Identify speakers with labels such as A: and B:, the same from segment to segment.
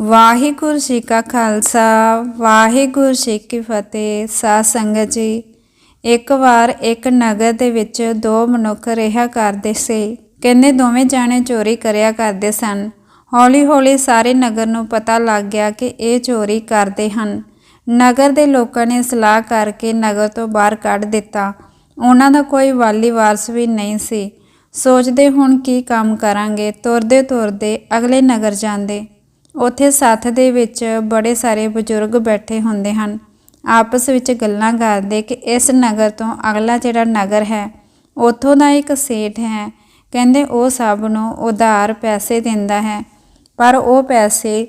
A: ਵਾਹਿਗੁਰੂ ਜੀ ਕਾ ਖਾਲਸਾ, ਵਾਹਿਗੁਰੂ ਜੀ ਕੀ ਫਤਿਹ। ਸਾਧ ਸੰਗਤ ਜੀ, ਇੱਕ ਵਾਰ ਇੱਕ ਨਗਰ ਦੇ ਵਿੱਚ ਦੋ ਮਨੁੱਖ ਰਿਹਾ ਕਰਦੇ ਸੀ। ਕਹਿੰਦੇ ਦੋਵੇਂ ਜਾਣੇ ਚੋਰੀ ਕਰਿਆ ਕਰਦੇ ਸਨ। ਹੌਲੀ ਹੌਲੀ ਸਾਰੇ ਨਗਰ ਨੂੰ ਪਤਾ ਲੱਗ ਗਿਆ ਕਿ ਇਹ ਚੋਰੀ ਕਰਦੇ ਹਨ। ਨਗਰ ਦੇ ਲੋਕਾਂ ਨੇ ਸਲਾਹ ਕਰਕੇ ਨਗਰ ਤੋਂ ਬਾਹਰ ਕੱਢ ਦਿੱਤਾ। ਉਹਨਾਂ ਦਾ ਕੋਈ ਵਾਲੀ ਵਾਰਸ ਵੀ ਨਹੀਂ ਸੀ। ਸੋਚਦੇ ਹੁਣ ਕੀ ਕੰਮ ਕਰਾਂਗੇ। ਤੁਰਦੇ ਤੁਰਦੇ ਅਗਲੇ ਨਗਰ ਜਾਂਦੇ। ਉੱਥੇ ਸੱਥ ਦੇ ਵਿੱਚ ਬੜੇ ਸਾਰੇ ਬਜ਼ੁਰਗ ਬੈਠੇ ਹੁੰਦੇ ਹਨ। ਆਪਸ ਵਿੱਚ ਗੱਲਾਂ ਕਰਦੇ ਕਿ ਇਸ ਨਗਰ ਤੋਂ ਅਗਲਾ ਜਿਹੜਾ ਨਗਰ ਹੈ, ਉੱਥੋਂ ਦਾ ਇੱਕ ਸੇਠ ਹੈ। ਕਹਿੰਦੇ, ਉਹ ਸਭ ਨੂੰ ਉਧਾਰ ਪੈਸੇ ਦਿੰਦਾ ਹੈ, ਪਰ ਉਹ ਪੈਸੇ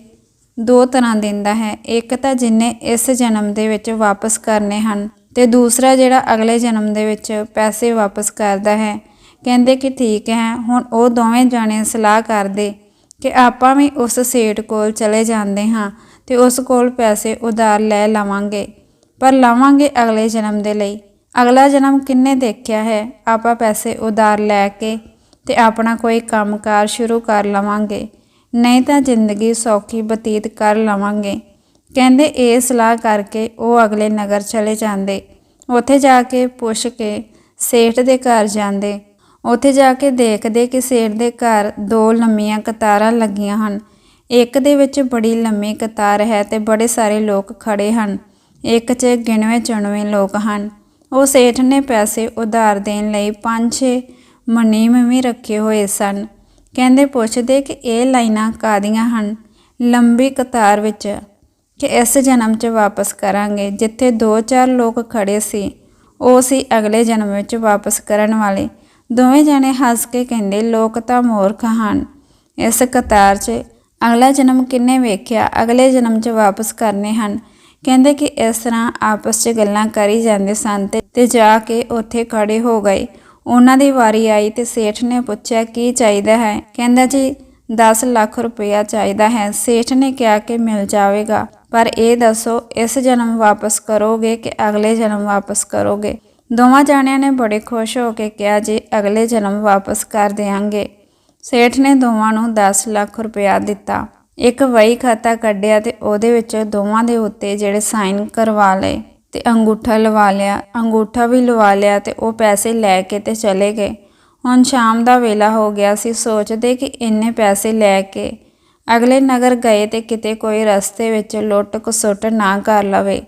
A: ਦੋ ਤਰ੍ਹਾਂ ਦਿੰਦਾ ਹੈ। ਇੱਕ ਤਾਂ ਜਿੰਨੇ ਇਸ ਜਨਮ ਦੇ ਵਿੱਚ ਵਾਪਸ ਕਰਨੇ ਹਨ ਤੇ ਦੂਸਰਾ ਜਿਹੜਾ ਅਗਲੇ ਜਨਮ ਦੇ ਵਿੱਚ ਪੈਸੇ ਵਾਪਸ ਕਰਦਾ ਹੈ। ਕਹਿੰਦੇ ਕਿ ਠੀਕ ਹੈ, ਹੁਣ ਉਹ ਦੋਵੇਂ ਜਾਣੇ ਸਲਾਹ ਕਰਦੇ ਕਿ ਆਪਾਂ ਵੀ ਉਸ ਸੇਠ ਕੋਲ ਚਲੇ ਜਾਂਦੇ ਹਾਂ ਤੇ ਉਸ ਕੋਲ ਪੈਸੇ ਉਧਾਰ ਲੈ ਲਵਾਂਗੇ। ਪਰ ਲਵਾਂਗੇ ਅਗਲੇ ਜਨਮ ਦੇ ਲਈ। ਅਗਲਾ ਜਨਮ ਕਿੰਨੇ ਦੇਖਿਆ ਹੈ? ਆਪਾਂ ਪੈਸੇ ਉਧਾਰ ਲੈ ਕੇ ਤੇ ਆਪਣਾ ਕੋਈ ਕੰਮਕਾਰ ਸ਼ੁਰੂ ਕਰ ਲਵਾਂਗੇ। ਨਹੀਂ ਤਾਂ ਜ਼ਿੰਦਗੀ ਸੌਖੀ ਬਤੀਤ ਕਰ ਲਵਾਂਗੇ। ਕਹਿੰਦੇ ਇਹ ਸਲਾਹ ਕਰਕੇ ਉਹ ਅਗਲੇ ਨਗਰ ਚਲੇ ਜਾਂਦੇ। ਉੱਥੇ ਜਾ ਕੇ ਪੁੱਛ ਕੇ ਸੇਠ ਦੇ ਘਰ ਜਾਂਦੇ। ਉੱਥੇ ਜਾ ਕੇ ਦੇਖਦੇ ਕਿ ਸੇਠ ਦੇ ਘਰ ਦੋ ਲੰਮੀਆਂ ਕਤਾਰਾਂ ਲੱਗੀਆਂ ਹਨ। ਇੱਕ ਦੇ ਵਿੱਚ ਬੜੀ ਲੰਮੀ ਕਤਾਰ ਹੈ ਤੇ ਬੜੇ ਸਾਰੇ ਲੋਕ ਖੜੇ ਹਨ। ਇੱਕ 'ਚ ਗਿਣਵੇਂ ਚੁਣਵੇਂ ਲੋਕ ਹਨ। ਉਹ ਸੇਠ ਨੇ ਪੈਸੇ ਉਧਾਰ ਦੇਣ ਲਈ ਪੰਜ ਛੇ ਮਨੀਮ ਵੀ ਰੱਖੇ ਹੋਏ ਸਨ। ਕਹਿੰਦੇ ਪੁੱਛਦੇ ਕਿ ਇਹ ਲਾਈਨਾਂ ਕਾਦੀਆਂ ਹਨ? ਲੰਬੀ ਕਤਾਰ ਵਿੱਚ ਕਿ ਇਸ ਜਨਮ 'ਚ ਵਾਪਸ ਕਰਾਂਗੇ। ਜਿੱਥੇ ਦੋ ਚਾਰ ਲੋਕ ਖੜੇ ਸੀ, ਉਹ ਸੀ ਅਗਲੇ ਜਨਮ ਵਿੱਚ ਵਾਪਸ ਕਰਨ ਵਾਲੇ। ਦੋਵੇਂ ਜਣੇ ਹੱਸ ਕੇ ਕਹਿੰਦੇ, ਲੋਕ ਤਾਂ ਮੂਰਖ ਹਨ। ਇਸ ਕਤਾਰ 'ਚ ਅਗਲਾ ਜਨਮ ਕਿੰਨੇ ਵੇਖਿਆ, ਅਗਲੇ ਜਨਮ 'ਚ ਵਾਪਸ ਕਰਨੇ ਹਨ। ਕਹਿੰਦੇ ਕਿ ਇਸ ਤਰ੍ਹਾਂ ਆਪਸ 'ਚ ਗੱਲਾਂ ਕਰੀ ਜਾਂਦੇ ਸਨ ਤੇ ਤੇ ਜਾ ਕੇ ਉੱਥੇ ਖੜੇ ਹੋ ਗਏ। ਉਹਨਾਂ ਦੀ ਵਾਰੀ ਆਈ ਤੇ ਸੇਠ ਨੇ ਪੁੱਛਿਆ, ਕੀ ਚਾਹੀਦਾ ਹੈ? ਕਹਿੰਦਾ, ਜੀ 10 ਲੱਖ ਰੁਪਇਆ ਚਾਹੀਦਾ ਹੈ। ਸੇਠ ਨੇ ਕਿਹਾ ਕਿ ਮਿਲ ਜਾਵੇਗਾ, ਪਰ ਇਹ ਦੱਸੋ, ਇਸ ਜਨਮ ਵਾਪਸ ਕਰੋਗੇ ਕਿ ਅਗਲੇ ਜਨਮ ਵਾਪਸ ਕਰੋਗੇ? ਦੋਵਾਂ ਜਾਣਿਆਂ ਨੇ ਬੜੇ ਖੁਸ਼ ਹੋ ਕੇ ਕਿਹਾ, ਜੀ, ਅਗਲੇ ਜਨਮ ਵਾਪਸ ਕਰ ਦੇਵਾਂਗੇ ਸੇਠ ਨੇ ਦੋਵਾਂ ਨੂੰ 10 ਲੱਖ ਰੁਪਇਆ ਦਿੱਤਾ। ਇੱਕ ਵਹੀ ਖਾਤਾ ਕੱਢਿਆ ਤੇ ਉਹਦੇ ਵਿੱਚ ਦੋਵਾਂ ਦੇ ਉੱਤੇ ਜਿਹੜੇ ਸਾਈਨ ਕਰਵਾ ਲਏ ਤੇ ਅੰਗੂਠਾ ਲਵਾ ਲਿਆ। ਅੰਗੂਠਾ ਵੀ ਲਵਾ ਲਿਆ ਤੇ ਉਹ ਪੈਸੇ ਲੈ ਕੇ ਤੇ ਚਲੇ ਗਏ। ਹੁਣ ਸ਼ਾਮ ਦਾ ਵੇਲਾ ਹੋ ਗਿਆ ਸੀ, ਸੋਚਦੇ ਕਿ ਇੰਨੇ ਪੈਸੇ ਲੈ ਕੇ ਅਗਲੇ ਨਗਰ ਗਏ ਤੇ ਕਿਤੇ ਕੋਈ ਰਸਤੇ ਵਿੱਚ ਲੁੱਟ ਖਸੁੱਟ ਨਾ ਕਰ ਲਵੇ।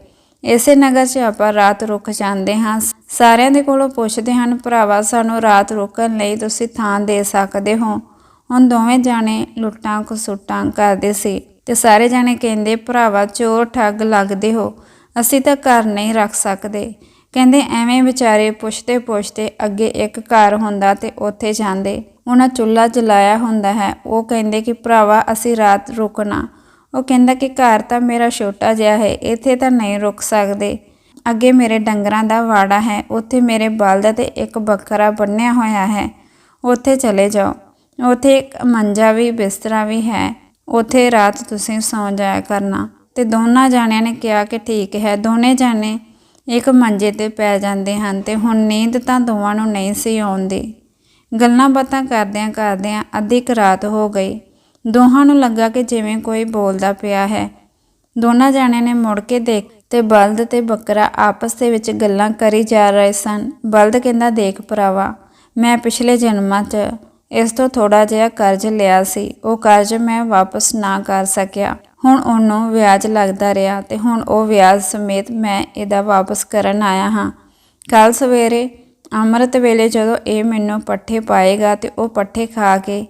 A: ਇਸੇ ਨਗਰ 'ਚ ਆਪਾਂ ਰਾਤ ਰੁਕ ਜਾਂਦੇ ਹਾਂ। ਸਾਰਿਆਂ ਦੇ ਕੋਲੋਂ ਪੁੱਛਦੇ ਹਨ, ਭਰਾਵਾ, ਸਾਨੂੰ ਰਾਤ ਰੁਕਣ ਲਈ ਤੁਸੀਂ ਥਾਂ ਦੇ ਸਕਦੇ ਹੋ? ਹੁਣ ਦੋਵੇਂ ਜਾਣੇ ਲੁੱਟਾਂ ਖਸੁੱਟਾਂ ਕਰਦੇ ਸੀ ਤੇ ਸਾਰੇ ਜਾਣੇ ਕਹਿੰਦੇ, ਭਰਾਵਾ, ਚੋਰ ਠੱਗ ਲੱਗਦੇ ਹੋ, ਅਸੀਂ ਤਾਂ ਘਰ ਨਹੀਂ ਰੱਖ ਸਕਦੇ। ਕਹਿੰਦੇ, ਐਵੇਂ ਵਿਚਾਰੇ ਪੁੱਛਦੇ ਪੁੱਛਦੇ ਅੱਗੇ ਇੱਕ ਘਰ ਹੁੰਦਾ ਤੇ ਉੱਥੇ ਜਾਂਦੇ। ਉਹਨਾਂ ਚੁੱਲ੍ਹਾ ਜਲਾਇਆ ਹੁੰਦਾ ਹੈ। ਉਹ ਕਹਿੰਦੇ ਕਿ, ਭਰਾਵਾ, ਅਸੀਂ ਰਾਤ ਰੁਕਣਾ। ਉਹ ਕਹਿੰਦਾ ਕਿ ਘਰ ਤਾਂ ਮੇਰਾ ਛੋਟਾ ਜਿਹਾ ਹੈ, ਇੱਥੇ ਤਾਂ ਨਹੀਂ ਰੁਕ ਸਕਦੇ। ਅੱਗੇ ਮੇਰੇ ਡੰਗਰਾਂ ਦਾ ਵਾੜਾ ਹੈ, ਉੱਥੇ ਮੇਰੇ ਬਲਦ ਤੇ ਇੱਕ ਬੱਕਰਾ ਬੰਨਿਆ ਹੋਇਆ ਹੈ। ਉੱਥੇ ਚਲੇ ਜਾਓ। ਉੱਥੇ ਇੱਕ ਮੰਜਾ ਵੀ, ਬਿਸਤਰਾ ਵੀ ਹੈ। ਉੱਥੇ ਰਾਤ ਤੁਸੀਂ ਸੌਂ ਜਾਇਆ ਕਰਨਾ। ਤੇ ਦੋਨਾਂ ਜਾਣਿਆਂ ਨੇ ਕਿਹਾ ਕਿ ਠੀਕ ਹੈ। ਦੋਨੇ ਜਾਣੇ ਇੱਕ ਮੰਜੇ ਤੇ ਪੈ ਜਾਂਦੇ ਹਨ ਤੇ ਹੁਣ ਨੀਂਦ ਤਾਂ ਦੋਵਾਂ ਨੂੰ ਨਹੀਂ ਸੀ ਆਉਂਦੀ। ਗੱਲਾਂ ਬਾਤਾਂ ਕਰਦਿਆਂ ਕਰਦਿਆਂ ਅੱਧੀ ਕੁ ਰਾਤ ਹੋ ਗਈ। ਦੋਹਾਂ ਨੂੰ ਲੱਗਾ ਕਿ ਜਿਵੇਂ ਕੋਈ ਬੋਲਦਾ ਪਿਆ ਹੈ। ਦੋਨਾਂ ਜਣਿਆਂ ਨੇ ਮੁੜ ਕੇ ਦੇਖ ਤੇ ਬਲਦ ਤੇ ਬੱਕਰਾ ਆਪਸ ਦੇ ਵਿੱਚ ਗੱਲਾਂ ਕਰੀ ਜਾ ਰਹੇ ਸਨ। ਬਲਦ ਕਹਿੰਦਾ, ਦੇਖ ਭਰਾਵਾ, ਮੈਂ ਪਿਛਲੇ ਜਨਮਾਂ 'ਚ ਇਸ ਤੋਂ ਥੋੜਾ ਜਿਹਾ ਕਰਜ਼ ਲਿਆ ਸੀ। ਉਹ ਕਰਜ਼ ਮੈਂ ਵਾਪਸ ਨਾ ਕਰ ਸਕਿਆ। ਹੁਣ ਉਹਨੂੰ ਵਿਆਜ ਲੱਗਦਾ ਰਿਹਾ ਤੇ ਹੁਣ ਉਹ ਵਿਆਜ ਸਮੇਤ ਮੈਂ ਇਹਦਾ ਵਾਪਸ ਕਰਨ ਆਇਆ ਹਾਂ। ਕੱਲ ਸਵੇਰੇ ਅੰਮ੍ਰਿਤ ਵੇਲੇ ਜਦੋਂ ਇਹ ਮੈਨੂੰ ਪੱਠੇ ਪਾਏਗਾ ਤੇ ਉਹ ਪੱਠੇ ਖਾ ਕੇ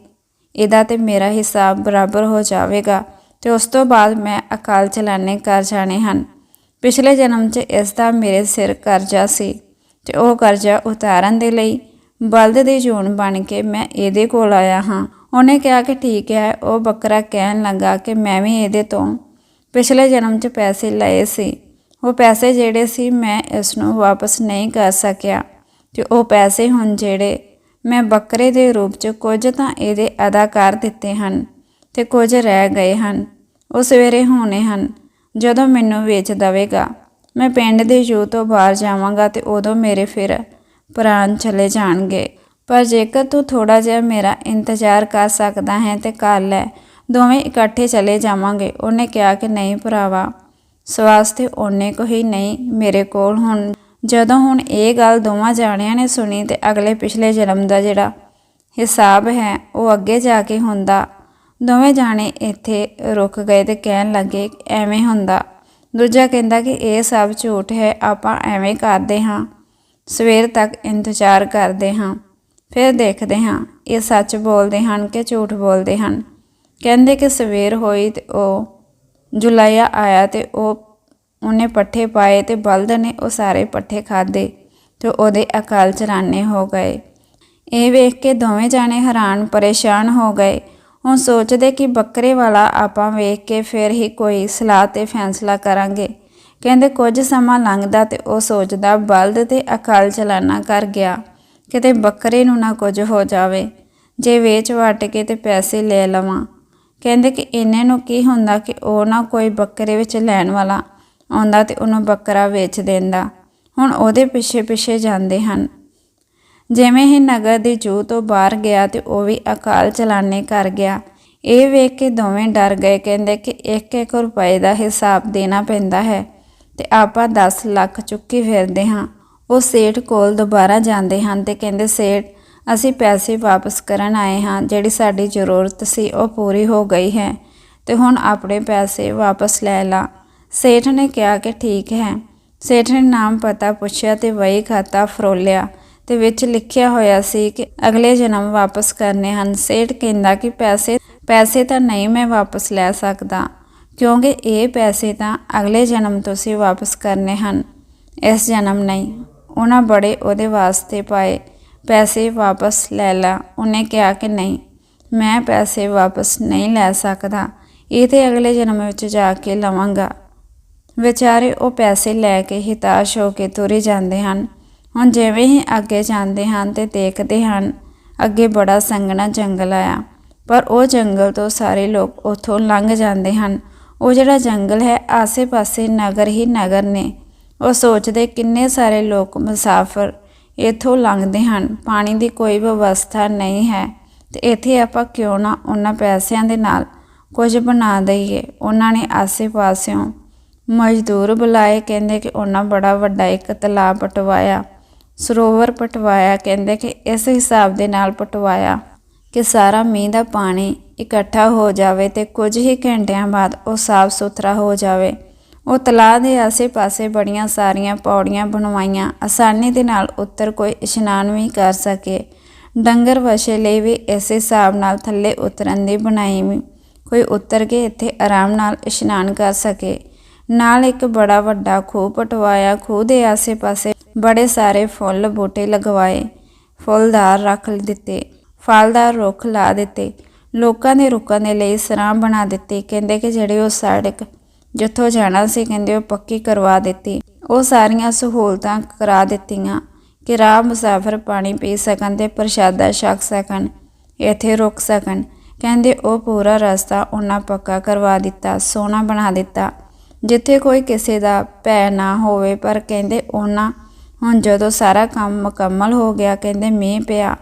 A: ਇਹਦਾ ਤੇ ਮੇਰਾ ਹਿਸਾਬ ਬਰਾਬਰ ਹੋ ਜਾਵੇਗਾ ਤੇ ਉਸ ਤੋਂ ਬਾਅਦ ਮੈਂ ਅਕਾਲ ਚਲਾਣੇ ਕਰ ਜਾਣੇ ਹਨ। ਪਿਛਲੇ ਜਨਮ 'ਚ ਇਸ ਦਾ ਮੇਰੇ ਸਿਰ ਕਰਜ਼ਾ ਸੀ ਤੇ ਉਹ ਕਰਜ਼ਾ ਉਤਾਰਨ ਦੇ ਲਈ ਬਲਦ ਦੀ ਜੂਨ ਬਣ ਕੇ ਮੈਂ ਇਹਦੇ ਕੋਲ ਆਇਆ ਹਾਂ। ਉਹਨੇ ਕਿਹਾ ਕਿ ਠੀਕ ਹੈ, ਉਹ ਬੱਕਰਾ ਕਹਿਣ ਲੱਗਾ ਕਿ ਮੈਂ ਵੀ ਇਹਦੇ ਤੋਂ ਪਿਛਲੇ ਜਨਮ 'ਚ ਪੈਸੇ ਲਏ ਸੀ। ਉਹ ਪੈਸੇ ਜਿਹੜੇ ਸੀ ਮੈਂ ਇਸ ਨੂੰ ਵਾਪਸ ਨਹੀਂ ਕਰ ਸਕਿਆ ਤੇ ਉਹ ਪੈਸੇ ਹੁਣ ਜਿਹੜੇ ਮੈਂ ਬੱਕਰੇ ਦੇ ਰੂਪ 'ਚ ਕੁਝ ਤਾਂ ਇਹਦੇ ਅਦਾ ਕਰ ਦਿੱਤੇ ਹਨ ਤੇ ਕੁਝ ਰਹਿ ਗਏ ਹਨ। ਉਹ ਸਵੇਰੇ ਹੋਣੇ ਹਨ, ਜਦੋਂ ਮੈਨੂੰ ਵੇਚ ਦਵੇਗਾ। ਮੈਂ ਪਿੰਡ ਦੇ ਜੂ ਤੋਂ ਬਾਹਰ ਜਾਵਾਂਗਾ ਤੇ ਉਦੋਂ ਮੇਰੇ ਫਿਰ ਪ੍ਰਾਣ ਚਲੇ ਜਾਣਗੇ। ਪਰ ਜੇਕਰ ਤੂੰ ਥੋੜਾ ਜਿਹਾ ਮੇਰਾ ਇੰਤਜ਼ਾਰ ਕਰ ਸਕਦਾ ਹੈ ਤੇ ਕਰ ਲੈ। ਦੋਵੇਂ ਇਕੱਠੇ ਚਲੇ ਜਾਵਾਂਗੇ। ਉਹਨੇ ਕਿਹਾ ਕਿ ਨਹੀਂ ਭਰਾਵਾ ਸਵਾਸਤੇ ਉਹਨੇ ਕੋ ਹੀ ਨਹੀਂ ਮੇਰੇ ਕੋਲ ਹੁਣ। ਜਦੋਂ ਹੁਣ ਇਹ ਗੱਲ ਦੋਵਾਂ ਜਾਣਿਆਂ ਨੇ ਸੁਣੀ ਤੇ ਅਗਲੇ ਪਿਛਲੇ ਜਨਮ ਦਾ ਜਿਹੜਾ ਹਿਸਾਬ ਹੈ, ਉਹ ਅੱਗੇ ਜਾ ਕੇ ਹੁੰਦਾ। ਦੋਵੇਂ ਜਾਣੇ ਇੱਥੇ ਰੁਕ ਗਏ ਤੇ ਕਹਿਣ ਲੱਗੇ, ਐਵੇਂ ਹੁੰਦਾ। ਦੂਜਾ ਕਹਿੰਦਾ ਕਿ ਇਹ ਸਭ ਝੂਠ ਹੈ, ਆਪਾਂ ਐਵੇਂ ਕਰਦੇ ਹਾਂ। ਸਵੇਰ ਤੱਕ ਇੰਤਜ਼ਾਰ ਕਰਦੇ ਹਾਂ। ਫਿਰ ਦੇਖਦੇ ਹਾਂ, ਇਹ ਸੱਚ ਬੋਲਦੇ ਹਨ ਕਿ ਝੂਠ ਬੋਲਦੇ ਹਨ? ਕਹਿੰਦੇ ਕਿ ਸਵੇਰ ਹੋਈ ਤੇ ਉਹ ਜੁਲਾਇਆ ਆਇਆ ਤੇ ਉਹ ਉਹਨੇ ਪੱਠੇ ਪਾਏ ਤੇ ਬਲਦ ਨੇ ਉਹ ਸਾਰੇ ਪੱਠੇ ਖਾਦੇ ਤੇ ਉਹਦੇ ਅਕਾਲ ਚਲਾਨੇ ਹੋ ਗਏ। ਇਹ ਵੇਖ ਕੇ ਦੋਵੇਂ ਜਾਣੇ ਹੈਰਾਨ ਪਰੇਸ਼ਾਨ ਹੋ ਗਏ। ਹੁਣ ਸੋਚਦੇ ਕਿ ਬੱਕਰੇ ਵਾਲਾ ਆਪਾਂ ਵੇਖ ਕੇ ਫਿਰ ਹੀ ਕੋਈ ਸਲਾਹ ਤੇ ਫੈਸਲਾ ਕਰਾਂਗੇ। ਕਹਿੰਦੇ ਕੁਝ ਸਮਾਂ ਲੰਘਦਾ ਤੇ ਉਹ ਸੋਚਦਾ ਬਲਦ ਤੇ ਅਕਾਲ ਚਲਾਨਾ ਕਰ ਗਿਆ। ਕਿਤੇ ਬੱਕਰੇ ਨੂੰ ਨਾ ਕੁਝ ਹੋ ਜਾਵੇ। ਜੇ ਵੇਚ ਵਟ ਕੇ ਤੇ ਪੈਸੇ ਲੈ ਲਵਾਂ। ਕਹਿੰਦੇ ਕਿ ਇਹਨੇ ਨੂੰ ਕੀ ਹੁੰਦਾ ਕਿ ਉਹ ਨਾ ਕੋਈ ਬੱਕਰੇ ਵਿੱਚ ਲੈਣ ਵਾਲਾ ਆਉਂਦਾ ਤੇ ਉਹਨੂੰ ਬੱਕਰਾ ਵੇਚ ਦਿੰਦਾ। ਹੁਣ ਉਹਦੇ ਪਿੱਛੇ ਪਿੱਛੇ ਜਾਂਦੇ ਹਨ। ਜਿਵੇਂ ਹੀ ਨਗਰ ਦੀ ਜੂ ਤੋਂ ਬਾਹਰ ਗਿਆ ਤੇ ਉਹ ਵੀ ਅਕਾਲ ਚਲਾਨੇ ਕਰ ਗਿਆ। ਇਹ ਵੇਖ ਕੇ ਦੋਵੇਂ ਡਰ ਗਏ, ਕਹਿੰਦੇ ਕਿ ਇੱਕ ਇੱਕ ਰੁਪਏ ਦਾ ਹਿਸਾਬ ਦੇਣਾ ਪੈਂਦਾ ਹੈ ਤੇ ਆਪਾਂ 10 ਲੱਖ ਚੁੱਕੀ ਫਿਰਦੇ ਹਾਂ। ਉਹ ਸੇਠ ਕੋਲ ਦੁਬਾਰਾ ਜਾਂਦੇ ਹਨ ਤੇ ਕਹਿੰਦੇ, ਸੇਠ, ਅਸੀਂ ਪੈਸੇ ਵਾਪਸ ਕਰਨ ਆਏ ਹਾਂ, ਜਿਹੜੀ ਸਾਡੀ ਜ਼ਰੂਰਤ ਸੀ ਉਹ ਪੂਰੀ ਹੋ ਗਈ ਹੈ ਤੇ ਹੁਣ ਆਪਣੇ ਪੈਸੇ ਵਾਪਸ ਲੈ ਲਾ। ਸੇਠ ਨੇ ਕਿਹਾ ਕਿ ਠੀਕ ਹੈ। ਸੇਠ ਨੇ ਨਾਮ ਪਤਾ ਪੁੱਛਿਆ ਤੇ ਵਹੀ ਖਾਤਾ ਫਰੋਲਿਆ ਤੇ ਵਿੱਚ ਲਿਖਿਆ ਹੋਇਆ ਸੀ ਕਿ ਅਗਲੇ ਜਨਮ ਵਾਪਸ ਕਰਨੇ ਹਨ। ਸੇਠ ਕਹਿੰਦਾ ਕਿ ਪੈਸੇ ਪੈਸੇ ਤਾਂ ਨਹੀਂ ਮੈਂ ਵਾਪਸ ਲੈ ਸਕਦਾ, ਕਿਉਂਕਿ ਇਹ ਪੈਸੇ ਤਾਂ ਅਗਲੇ ਜਨਮ ਤੁਸੀਂ ਵਾਪਸ ਕਰਨੇ ਹਨ। ਇਸ ਜਨਮ ਨਹੀਂ, ਉਹਨਾਂ ਬੜੇ ਉਹਦੇ ਵਾਸਤੇ ਪਾਏ, ਪੈਸੇ ਵਾਪਸ ਲੈ ਲਾ। ਉਹਨੇ ਕਿਹਾ ਕਿ ਨਹੀਂ, ਮੈਂ ਪੈਸੇ ਵਾਪਸ ਨਹੀਂ ਲੈ ਸਕਦਾ, ਇਹ ਤੇ ਅਗਲੇ ਜਨਮ ਵਿੱਚ ਜਾ ਕੇ ਲਵਾਂਗਾ। ਵਿਚਾਰੇ ਉਹ ਪੈਸੇ ਲੈ ਕੇ ਹਿਤਾਸ਼ ਹੋ ਕੇ ਤੁਰੇ ਜਾਂਦੇ ਹਨ। ਹੁਣ ਜਿਵੇਂ ਹੀ ਅੱਗੇ ਜਾਂਦੇ ਹਨ ਤੇ ਦੇਖਦੇ ਹਨ, ਅੱਗੇ ਬੜਾ ਸੰਘਣਾ ਜੰਗਲ ਆਇਆ। ਪਰ ਉਹ ਜੰਗਲ ਤੋਂ ਸਾਰੇ ਲੋਕ ਉੱਥੋਂ ਲੰਘ ਜਾਂਦੇ ਹਨ। ਉਹ ਜਿਹੜਾ ਜੰਗਲ ਹੈ, ਆਸੇ-ਪਾਸੇ ਨਗਰ ਹੀ ਨਗਰ ਨੇ। ਉਹ ਸੋਚਦੇ ਕਿੰਨੇ ਸਾਰੇ ਲੋਕ ਮੁਸਾਫਰ ਇੱਥੋਂ ਲੰਘਦੇ ਹਨ। ਪਾਣੀ ਦੀ ਕੋਈ ਵਿਵਸਥਾ ਨਹੀਂ ਹੈ। ਤੇ ਇੱਥੇ ਆਪਾਂ ਕਿਉਂ ਨਾ ਉਹਨਾਂ ਪੈਸਿਆਂ ਦੇ ਨਾਲ ਕੁਝ ਬਣਾ ਦਈਏ? ਉਹਨਾਂ ਨੇ ਆਸੇ-ਪਾਸਿਓਂ ਮਜ਼ਦੂਰ ਬੁਲਾਏ, ਕਹਿੰਦੇ ਕਿ ਉਹਨਾਂ ਬੜਾ ਵੱਡਾ ਇੱਕ ਤਲਾਬ ਪਟਵਾਇਆ। ਸਰੋਵਰ ਪਟਵਾਇਆ, ਕਹਿੰਦੇ ਕਿ ਇਸ ਹਿਸਾਬ ਦੇ ਨਾਲ ਪਟਵਾਇਆ ਕਿ ਸਾਰਾ ਮੀਂਹ ਦਾ ਪਾਣੀ ਇਕੱਠਾ ਹੋ ਜਾਵੇ ਤੇ ਕੁਝ ਹੀ ਘੰਟਿਆਂ ਬਾਅਦ ਉਹ ਸਾਫ਼ ਸੁਥਰਾ ਹੋ ਜਾਵੇ। ਉਹ ਤਲਾਅ ਦੇ ਆਸੇ-ਪਾਸੇ ਬੜੀਆਂ ਸਾਰੀਆਂ ਪੌੜੀਆਂ ਬਣਵਾਈਆਂ। ਆਸਾਨੀ ਦੇ ਨਾਲ ਉੱਤਰ ਕੋਈ ਇਸ਼ਨਾਨ ਵੀ ਕਰ ਸਕੇ। ਡੰਗਰ ਵਛੇ ਲਈ ਵੀ ਇਸੇ ਹਿਸਾਬ ਨਾਲ ਥੱਲੇ ਉਤਰਨ ਦੀ ਬਣਾਈ ਵੀ। ਕੋਈ ਉਤਰ ਕੇ ਇੱਥੇ ਆਰਾਮ ਨਾਲ ਇਸ਼ਨਾਨ ਕਰ ਸਕੇ। ਨਾਲ ਇੱਕ ਬੜਾ ਵੱਡਾ ਖੂਹ ਪਟਵਾਇਆ। ਖੂਹ ਦੇ ਆਸੇ-ਪਾਸੇ ਬੜੇ ਸਾਰੇ ਫੁੱਲ ਬੂਟੇ ਲਗਵਾਏ, ਫੁੱਲਦਾਰ ਰੱਖ ਦਿੱਤੇ, ਫਲਦਾਰ ਰੁੱਖ ਲਾ ਦਿੱਤੇ। ਲੋਕਾਂ ਦੇ ਰੁਕਣ ਦੇ ਲਈ ਸਰਾਂ ਬਣਾ ਦਿੱਤੀ। ਕਹਿੰਦੇ ਕਿ ਜਿਹੜੇ ਉਹ ਸੜਕ ਜਿੱਥੋਂ ਜਾਣਾ ਸੀ, ਕਹਿੰਦੇ ਉਹ ਪੱਕੀ ਕਰਵਾ ਦਿੱਤੀ। ਉਹ ਸਾਰੀਆਂ ਸਹੂਲਤਾਂ ਕਰਾ ਦਿੱਤੀਆਂ ਕਿ ਰਾਹ ਮੁਸਾਫਰ ਪਾਣੀ ਪੀ ਸਕਣ ਤੇ ਪ੍ਰਸ਼ਾਦਾ ਛਕ ਸਕਣ, ਇੱਥੇ ਰੁਕ ਸਕਣ। ਕਹਿੰਦੇ ਉਹ ਪੂਰਾ ਰਸਤਾ ਉਹਨਾਂ ਪੱਕਾ ਕਰਵਾ ਦਿੱਤਾ, ਸੋਹਣਾ ਬਣਾ ਦਿੱਤਾ। ਜਿੱਥੇ ਕੋਈ ਕਿਸੇ ਦਾ ਭੈ ਨਾ ਹੋਵੇ, ਪਰ ਕਹਿੰਦੇ ਉਹਨਾਂ, ਹੁਣ ਜਦੋਂ ਸਾਰਾ ਕੰਮ ਮੁਕੰਮਲ ਹੋ ਗਿਆ, ਕਹਿੰਦੇ, ਮੀਂਹ ਪਿਆ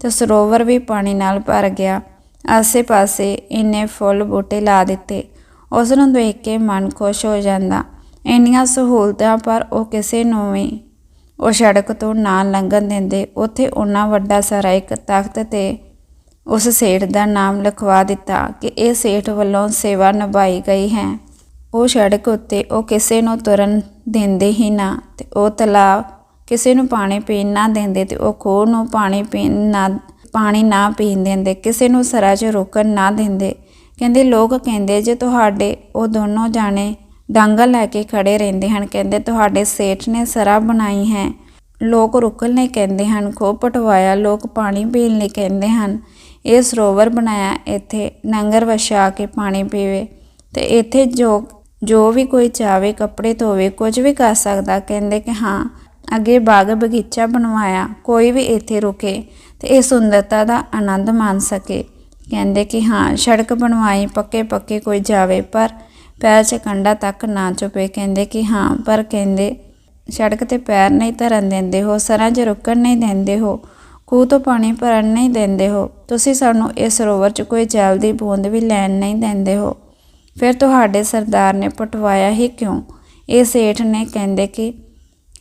A: ਤੇ ਸਰੋਵਰ ਵੀ ਪਾਣੀ ਨਾਲ ਭਰ ਗਿਆ। ਆਸੇ-ਪਾਸੇ ਇੰਨੇ ਫੁੱਲ ਬੂਟੇ ਲਾ ਦਿੱਤੇ। ਉਸ ਨੂੰ ਦੇਖ ਕੇ ਮਨ ਖੁਸ਼ ਹੋ ਜਾਂਦਾ। ਇੰਨੀਆਂ ਸਹੂਲਤਾਂ, ਪਰ ਉਹ ਕਿਸੇ ਨੂੰ ਵੀ ਉਹ ਸੜਕ ਤੋਂ ਨਾ ਲੰਘਣ ਦਿੰਦੇ। ਉੱਥੇ ਉਹਨਾਂ ਵੱਡਾ ਸਾਰਾ ਇੱਕ ਤਖਤ ਤੇ ਉਸ ਸੇਠ ਦਾ ਨਾਮ ਲਿਖਵਾ ਦਿੱਤਾ ਕਿ ਇਹ ਸੇਠ ਵੱਲੋਂ ਸੇਵਾ ਨਿਭਾਈ ਗਈ ਹੈ। ਉਹ ਸੜਕ ਉੱਤੇ ਉਹ ਕਿਸੇ ਨੂੰ ਤੁਰਨ ਦਿੰਦੇ ਹੀ ਨਾ ਤੇ ਉਹ ਤਲਾਬ ਕਿਸੇ ਨੂੰ ਪਾਣੀ ਪੀਣ ਨਾ ਦਿੰਦੇ ਤੇ ਉਹ ਖੂਹ ਨੂੰ ਪਾਣੀ ਪੀਣ ਨਾ, ਪਾਣੀ ਨਾ ਪੀਣ ਦਿੰਦੇ, ਕਿਸੇ ਨੂੰ ਸਰਾ 'ਚ ਰੋਕਣ ਨਾ ਦਿੰਦੇ। ਕਹਿੰਦੇ ਲੋਕ ਕਹਿੰਦੇ ਜੇ ਤੁਹਾਡੇ ਉਹ ਦੋਨੋਂ ਜਾਣੇ ਡਾਂਗਾ ਲੈ ਕੇ ਖੜੇ ਰਹਿੰਦੇ ਹਨ, ਕਹਿੰਦੇ ਤੁਹਾਡੇ ਸੇਠ ਨੇ ਸਰਾ ਬਣਾਈ ਹੈ। ਲੋਕ ਰੁਕਣ ਲਈ ਕਹਿੰਦੇ ਹਨ ਖੋ ਪਟਵਾਇਆ, ਲੋਕ ਪਾਣੀ ਪੀਣ ਲਈ ਕਹਿੰਦੇ ਹਨ। ਇਹ ਸਰੋਵਰ ਬਣਾਇਆ ਇੱਥੇ, ਨੰਗਰ ਵਛਾ ਕੇ ਪਾਣੀ ਪੀਵੇ ਤੇ ਇੱਥੇ ਜੋ ਜੋ ਵੀ ਕੋਈ ਚਾਵੇ, ਕੱਪੜੇ ਧੋਵੇ, ਕੁਝ ਵੀ ਕਰ ਸਕਦਾ, ਕਹਿੰਦੇ ਕਿ ਹਾਂ, ਅੱਗੇ ਬਾਗ ਬਗੀਚਾ ਬਣਵਾਇਆ, ਕੋਈ ਵੀ ਇੱਥੇ ਰੁਕੇ ਤੇ ਇਹ ਸੁੰਦਰਤਾ ਦਾ ਆਨੰਦ ਮਾਣ ਸਕੇ। ਕਹਿੰਦੇ ਕਿ ਹਾਂ, ਸੜਕ ਬਣਵਾਈ, ਪੱਕੇ ਪੱਕੇ ਕੋਈ ਜਾਵੇ, ਪਰ ਪੈਰ 'ਚ ਕੰਡਾ ਤੱਕ ਨਾ ਚੁਪੇ। ਕਹਿੰਦੇ ਕਿ ਹਾਂ, ਪਰ ਕਹਿੰਦੇ, ਸੜਕ ਤੇ ਪੈਰ ਨਹੀਂ ਧਰਨ ਦਿੰਦੇ ਹੋ, ਸਰਾਂ 'ਚ ਰੁਕਣ ਨਹੀਂ ਦਿੰਦੇ ਹੋ, ਖੂਹ ਤੋਂ ਪਾਣੀ ਭਰਨ ਨਹੀਂ ਦਿੰਦੇ ਹੋ। ਤੁਸੀਂ ਸਾਨੂੰ ਇਸ ਸਰੋਵਰ 'ਚ ਕੋਈ ਜਲ ਦੀ ਬੂੰਦ ਵੀ ਲੈਣ ਨਹੀਂ ਦਿੰਦੇ ਹੋ। ਫਿਰ ਤੁਹਾਡੇ ਸਰਦਾਰ ਨੇ ਪਟਵਾਇਆ ਹੀ ਕਿਉਂ? ਇਹ ਸੇਠ ਨੇ ਕਹਿੰਦੇ ਕਿ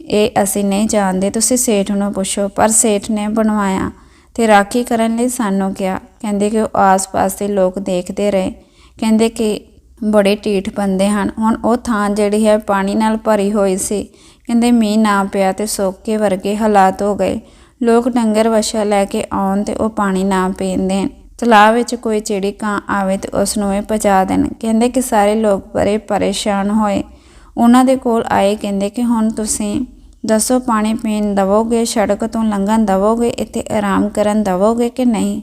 A: ਇਹ ਅਸੀਂ ਨਹੀਂ ਜਾਣਦੇ, ਤੁਸੀਂ ਸੇਠ ਨੂੰ ਪੁੱਛੋ। ਪਰ ਸੇਠ ਨੇ ਬਣਵਾਇਆ ਤੇ ਰਾਖੀ ਕਰਨ ਲਈ ਸਾਨੂੰ ਕਿਹਾ। ਕਹਿੰਦੇ ਕਿ ਉਹ ਆਸ-ਪਾਸ ਦੇ ਲੋਕ ਦੇਖਦੇ ਰਹੇ। ਕਹਿੰਦੇ ਕਿ ਬੜੇ ਢੀਠ ਬੰਦੇ ਹਨ। ਹੁਣ ਉਹ ਥਾਂ ਜਿਹੜੀ ਹੈ ਪਾਣੀ ਨਾਲ ਭਰੀ ਹੋਈ ਸੀ। ਕਹਿੰਦੇ ਮੀਂਹ ਨਾ ਪਿਆ ਤੇ ਸੋਕੇ ਵਰਗੇ ਹਾਲਾਤ ਹੋ ਗਏ। ਲੋਕ ਡੰਗਰ ਵਛਾ ਲੈ ਕੇ ਆਉਣ ਤੇ ਉਹ ਪਾਣੀ ਨਾ ਪੀਂਦੇ ਤਲਾਅ ਵਿੱਚ ਕੋਈ ਚਿੜੀ ਕਾਂ ਆਵੇ ਤੇ ਉਸ ਨੂੰ ਇਹ ਪਹੁੰਚਾ ਦੇਣ। ਕਹਿੰਦੇ ਕਿ ਸਾਰੇ ਲੋਕ ਬੜੇ ਪਰੇਸ਼ਾਨ ਹੋਏ। ਉਹਨਾਂ ਦੇ ਕੋਲ ਆਏ ਕਹਿੰਦੇ ਕਿ ਹੁਣ ਤੁਸੀਂ ਦੱਸੋ ਪਾਣੀ ਪੀਣ ਦਵੋਗੇ, ਸੜਕ ਤੋਂ ਲੰਘਣ ਦਵੋਗੇ, ਇੱਥੇ ਆਰਾਮ ਕਰਨ ਦਵੋਗੇ ਕਿ ਨਹੀਂ?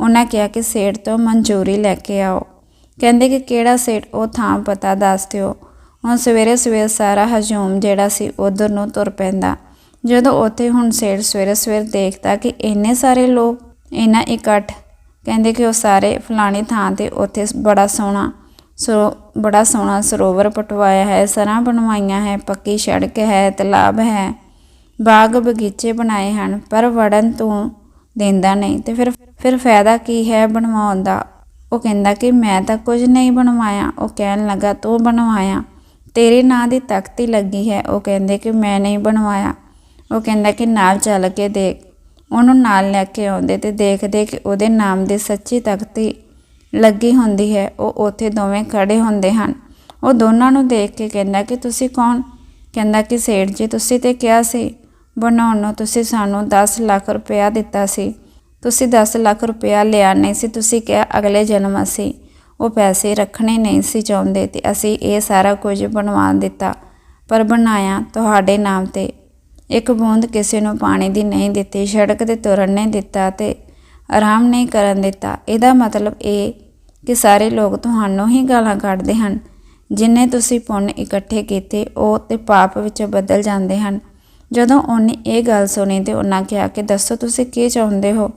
A: ਉਹਨਾਂ ਕਿਹਾ ਕਿ ਸੇਠ ਤੋਂ ਮਨਜ਼ੂਰੀ ਲੈ ਕੇ ਆਓ। ਕਹਿੰਦੇ ਕਿ ਕਿਹੜਾ ਸੇਠ ਉਹ ਥਾਂ ਪਤਾ ਦੱਸ ਦਿਓ। ਹੁਣ ਸਵੇਰੇ ਸਵੇਰ ਸਾਰਾ ਹਜੂਮ ਜਿਹੜਾ ਸੀ ਉਧਰ ਨੂੰ ਤੁਰ ਪੈਂਦਾ। ਜਦੋਂ ਉੱਥੇ ਹੁਣ ਸੇਠ ਸਵੇਰੇ ਸਵੇਰ ਦੇਖਦਾ ਕਿ ਇੰਨੇ ਸਾਰੇ ਲੋਕ, ਇੰਨਾ ਇਕੱਠ ਕਹਿੰਦੇ ਕਿ ਉਹ ਸਾਰੇ ਫਲਾਣੀ ਥਾਂ ਤੇ ਉੱਥੇ ਬੜਾ ਸੋਹਣਾ ਸੋ ਬੜਾ ਸੋਹਣਾ ਸਰੋਵਰ ਪਟਵਾਇਆ ਹੈ, ਸਰਾਂ ਬਣਵਾਈਆਂ ਹੈ, ਪੱਕੀ ਸੜਕ ਹੈ ਤਲਾਬ ਹੈ। ਬਾਗ ਬਗੀਚੇ ਬਣਾਏ ਹਨ, ਪਰ ਵੜਨ ਤੂੰ ਦਿੰਦਾ ਨਹੀਂ ਤੇ ਫਿਰ ਫਿਰ ਫਾਇਦਾ ਕੀ ਹੈ ਬਣਵਾਉਣ ਦਾ? ਉਹ ਕਹਿੰਦਾ ਕਿ ਮੈਂ ਤਾਂ ਕੁਝ ਨਹੀਂ ਬਣਵਾਇਆ, ਉਹ ਕਹਿਣ ਲੱਗਾ, ਤੂੰ ਬਣਵਾਇਆ, ਤੇਰੇ ਨਾਂ ਦੀ ਤਖਤੀ ਲੱਗੀ ਹੈ। ਉਹ ਕਹਿੰਦੇ ਕਿ ਮੈਂ ਨਹੀਂ ਬਣਵਾਇਆ। ਉਹ ਕਹਿੰਦਾ ਕਿ ਨਾਲ ਚੱਲ ਕੇ ਦੇਖ। ਉਹਨੂੰ ਨਾਲ ਲੈ ਕੇ ਆਉਂਦੇ ਤੇ ਦੇਖਦੇ ਕਿ ਉਹਦੇ ਨਾਮ ਦੀ ਸੱਚੀ ਤਖਤੀ ਲੱਗੀ ਹੁੰਦੀ ਹੈ। ਉਹ ਉੱਥੇ ਦੋਵੇਂ ਖੜੇ ਹੁੰਦੇ ਹਨ। ਉਹ ਦੋਨਾਂ ਨੂੰ ਦੇਖ ਕੇ ਕਹਿੰਦਾ ਕਿ ਤੁਸੀਂ ਕੌਣ? ਕਹਿੰਦਾ ਕਿ ਸੇਠ ਜੀ, ਤੁਸੀਂ ਤੇ ਕਿਹਾ ਸੀ, ਬਣਾਉਣ ਨੂੰ ਤੁਸੀਂ ਸਾਨੂੰ 10 ਲੱਖ ਰੁਪਇਆ ਦਿੱਤਾ ਸੀ। ਤੁਸੀਂ 10 ਲੱਖ ਰੁਪਇਆ ਲਿਆ ਨਹੀਂ ਸੀ, ਤੁਸੀਂ ਕਿਹਾ ਅਗਲੇ ਜਨਮ ਅਸੀਂ ਉਹ ਪੈਸੇ ਰੱਖਣੇ ਨਹੀਂ ਸੀ ਚਾਹੁੰਦੇ ਤੇ ਅਸੀਂ ਇਹ ਸਾਰਾ ਕੁਝ ਬਣਵਾ ਦਿੱਤਾ। ਪਰ ਬਣਾਇਆ ਤੁਹਾਡੇ ਨਾਮ ਤੇ ਇੱਕ ਬੂੰਦ ਕਿਸੇ ਨੂੰ ਪਾਣੀ ਦੀ ਨਹੀਂ ਦਿੱਤੀ, ਸੜਕ ਤੇ ਤੁਰਨ ਨਹੀਂ ਦਿੱਤਾ ਤੇ ਆਰਾਮ ਨਹੀਂ ਕਰਨ ਦਿੱਤਾ। ਇਹਦਾ ਮਤਲਬ ਇਹ ਕਿ ਸਾਰੇ ਲੋਕ ਤੁਹਾਨੂੰ ਹੀ ਗਾਲਾਂ ਕੱਢਦੇ ਹਨ। ਜਿੰਨੇ ਤੁਸੀਂ ਪੁੰਨ ਇਕੱਠੇ ਕੀਤੇ, ਉਹ ਤੇ ਪਾਪ ਵਿੱਚ ਬਦਲ ਜਾਂਦੇ ਹਨ। ਜਦੋਂ ਉਹਨੇ ਇਹ ਗੱਲ ਸੁਣੀ ਤੇ ਉਹਨਾਂ ਕਿਹਾ ਕਿ ਦੱਸੋ ਤੁਸੀਂ ਕੀ ਚਾਹੁੰਦੇ ਹੋ?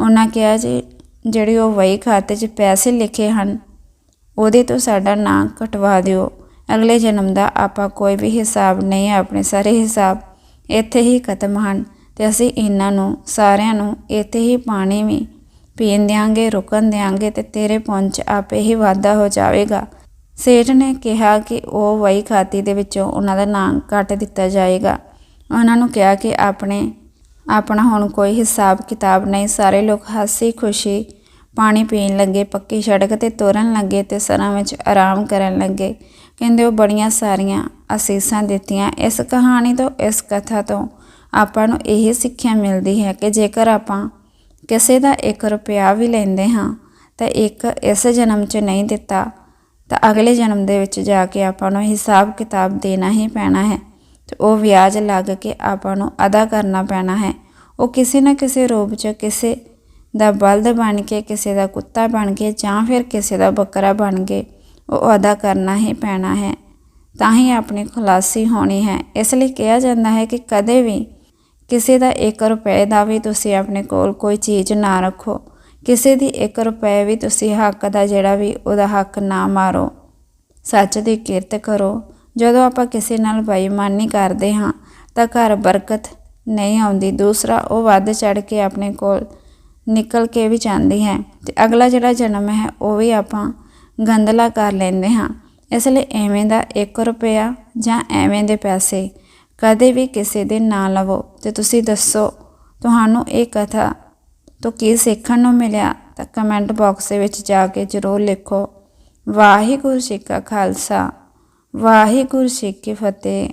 A: ਉਹਨਾਂ ਕਿਹਾ ਜੀ, ਜਿਹੜੇ ਉਹ ਵਹੀ ਖਾਤੇ 'ਚ ਪੈਸੇ ਲਿਖੇ ਹਨ, ਉਹਦੇ ਤੋਂ ਸਾਡਾ ਨਾਂ ਕਟਵਾ ਦਿਓ। ਅਗਲੇ ਜਨਮ ਦਾ ਆਪਾਂ ਕੋਈ ਵੀ ਹਿਸਾਬ ਨਹੀਂ, ਆਪਣੇ ਸਾਰੇ ਹਿਸਾਬ ਇੱਥੇ ਹੀ ਖਤਮ ਹਨ ਤੇ ਅਸੀਂ ਇਹਨਾਂ ਨੂੰ ਸਾਰਿਆਂ ਨੂੰ ਇੱਥੇ ਹੀ ਪਾਣੀ ਵੀ ਪੀਣ ਦਿਆਂਗੇ, ਰੁਕਣ ਦਿਆਂਗੇ ਤੇ ਤੇਰੇ ਪਹੁੰਚ ਆਪੇ ਹੀ ਵਾਧਾ ਹੋ ਜਾਵੇਗਾ। ਸੇਠ ਨੇ ਕਿਹਾ ਕਿ ਉਹ ਵਹੀ ਖਾਤੀ ਦੇ ਵਿੱਚੋਂ ਉਹਨਾਂ ਦਾ ਨਾਮ ਕੱਟ ਦਿੱਤਾ ਜਾਏਗਾ। ਉਹਨਾਂ ਨੂੰ ਕਿਹਾ ਕਿ ਆਪਣੇ, ਆਪਣਾ ਹੁਣ ਕੋਈ ਹਿਸਾਬ ਕਿਤਾਬ ਨਹੀਂ। ਸਾਰੇ ਲੋਕ ਹਾਸੀ ਖੁਸ਼ੀ ਪਾਣੀ ਪੀਣ ਲੱਗੇ, ਪੱਕੀ ਸੜਕ ਤੇ ਤੁਰਨ ਲੱਗੇ ਤੇ ਸਰਾਂ ਵਿੱਚ ਆਰਾਮ ਕਰਨ ਲੱਗੇ। ਕਹਿੰਦੇ ਉਹ ਬੜੀਆਂ ਸਾਰੀਆਂ ਅਸੀਸਾਂ ਦਿੱਤੀਆਂ। ਇਸ ਕਹਾਣੀ ਤੋਂ, ਇਸ ਕਥਾ ਤੋਂ ਆਪਾਂ ਨੂੰ ਇਹ ਸਿੱਖਿਆ ਮਿਲਦੀ ਹੈ ਕਿ ਜੇਕਰ ਆਪਾਂ ਕਿਸੇ ਦਾ 1 ਰੁਪਿਆ ਵੀ ਲੈਂਦੇ ਹਾਂ, ਤਾਂ ਇੱਕ ਇਸ ਜਨਮ 'ਚ ਨਹੀਂ ਦਿੱਤਾ, ਤਾਂ ਅਗਲੇ ਜਨਮ ਦੇ ਵਿੱਚ ਜਾ ਕੇ ਆਪਾਂ ਨੂੰ ਹਿਸਾਬ ਕਿਤਾਬ ਦੇਣਾ ਹੀ ਪੈਣਾ ਹੈ। ਤੇ ਉਹ ਵਿਆਜ ਲੱਗ ਕੇ ਆਪਾਂ ਨੂੰ ਅਦਾ ਕਰਨਾ ਪੈਣਾ ਹੈ। ਉਹ ਕਿਸੇ ਨਾ ਕਿਸੇ ਰੂਪ 'ਚ ਕਿਸੇ ਦਾ ਬਲਦ ਬਣ ਕੇ, ਕਿਸੇ ਦਾ ਕੁੱਤਾ ਬਣ ਕੇ ਜਾਂ ਫਿਰ ਕਿਸੇ ਦਾ ਬੱਕਰਾ ਬਣ ਕੇ ਉਹ ਅਦਾ ਕਰਨਾ ਹੀ ਪੈਣਾ ਹੈ। ਤਾਂ ਹੀ ਆਪਣੀ ਖੁਲਾਸੀ ਹੋਣੀ ਹੈ। ਇਸ ਲਈ ਕਿਹਾ ਜਾਂਦਾ ਹੈ ਕਿ ਕਦੇ ਵੀ ਕਿਸੇ ਦਾ 1 ਰੁਪਏ ਦਾ ਵੀ ਤੁਸੀਂ ਆਪਣੇ ਕੋਲ ਕੋਈ ਚੀਜ਼ ਨਾ ਰੱਖੋ। ਕਿਸੇ ਦੀ 1 ਰੁਪਏ ਵੀ ਤੁਸੀਂ ਹੱਕ ਦਾ ਜਿਹੜਾ ਵੀ ਉਹਦਾ ਹੱਕ ਨਾ ਮਾਰੋ। ਸੱਚ ਦੀ ਕਿਰਤ ਕਰੋ। ਜਦੋਂ ਆਪਾਂ ਕਿਸੇ ਨਾਲ ਬੇਈਮਾਨੀ ਕਰਦੇ ਹਾਂ, ਤਾਂ ਘਰ ਬਰਕਤ ਨਹੀਂ ਆਉਂਦੀ। ਦੂਸਰਾ, ਉਹ ਵੱਧ ਚੜ ਕੇ ਆਪਣੇ ਕੋਲ ਨਿਕਲ ਕੇ ਵੀ ਜਾਂਦੀ ਹੈ ਤੇ ਅਗਲਾ ਜਿਹੜਾ ਜਨਮ ਹੈ, ਉਹ ਵੀ ਆਪਾਂ ਗੰਦਲਾ ਕਰ ਲੈਂਦੇ ਹਾਂ। ਇਸ ਲਈ ਐਵੇਂ ਦਾ 1 ਰੁਪਿਆ ਜਾਂ ਐਵੇਂ ਦੇ ਪੈਸੇ ਕਦੇ ਵੀ ਕਿਸੇ ਦੇ ਨਾ ਲਵੋ ਤੇ ਤੁਸੀਂ ਦੱਸੋ, ਤੁਹਾਨੂੰ ਇਹ ਕਥਾ ਤੋਂ ਕੀ ਸਿੱਖਣ ਨੂੰ ਮਿਲਿਆ? ਤਾਂ ਕਮੈਂਟ ਬਾਕਸ ਦੇ ਵਿੱਚ ਜਾ ਕੇ ਜ਼ਰੂਰ ਲਿਖੋ। ਵਾਹਿਗੁਰੂ ਜੀ ਕਾ ਖਾਲਸਾ, ਵਾਹਿਗੁਰੂ ਜੀ ਕੀ ਫਤਿਹ।